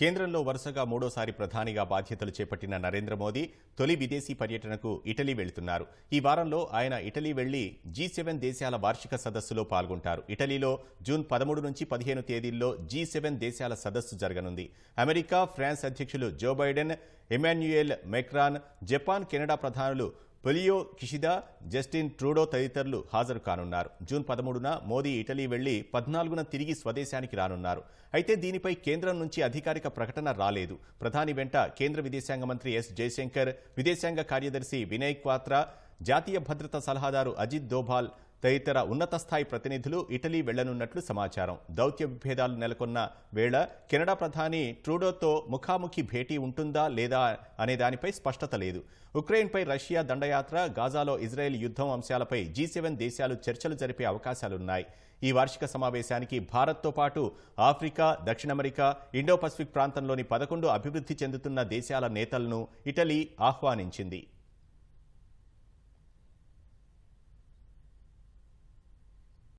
కేంద్రంలో వరుసగా మూడోసారి ప్రధానిగా బాధ్యతలు చేపట్టిన నరేంద్ర మోదీ తొలి విదేశీ పర్యటనకు ఇటలీ వెళుతున్నారు. ఈ వారంలో ఆయన ఇటలీ వెళ్ళి జీ సెవెన్ దేశాల వార్షిక సదస్సులో పాల్గొంటారు. ఇటలీలో జూన్ పదమూడు నుంచి పదిహేను తేదీల్లో జీ సెవెన్ దేశాల సదస్సు జరగనుంది. అమెరికా ఫ్రాన్స్ అధ్యక్షులు Joe Biden Emmanuel Macron Japan Canada ప్రధానులు పొలియో కిషిదా జస్టిన్ ట్రూడో తదితరులు హాజరు కానున్నారు. జూన్ పదమూడున మోదీ ఇటలీ వెళ్ళి పద్నాలుగున తిరిగి స్వదేశానికి రానున్నారు. అయితే దీనిపై కేంద్రం నుంచి అధికారిక ప్రకటన రాలేదు. ప్రధాని వెంట కేంద్ర విదేశాంగ మంత్రి ఎస్ జయశంకర్ విదేశాంగ కార్యదర్శి వినయ్ క్వాత్రా జాతీయ భద్రతా సలహాదారు అజిత్ దోభాల్ తదితర ఉన్నత స్థాయి ప్రతినిధులు ఇటలీ వెళ్ళనున్నట్లు సమాచారం. దౌత్య విభేదాలు నెలకొన్న వేళ కెనడా ప్రధాని ట్రూడోతో ముఖాముఖి భేటీ ఉంటుందా లేదా అనే దానిపై స్పష్టత లేదు. ఉక్రెయిన్పై రష్యా దండయాత్ర గాజాలో ఇజ్రాయెల్ యుద్ధం అంశాలపై జీ సెవెన్ దేశాలు చర్చలు జరిపే అవకాశాలున్నాయి. ఈ వార్షిక సమావేశానికి భారత్తో పాటు ఆఫ్రికా దక్షిణ అమెరికా ఇండో పసిఫిక్ ప్రాంతంలోని పదకొండు అభివృద్ధి చెందుతున్న దేశాల నేతలను ఇటలీ ఆహ్వానించింది.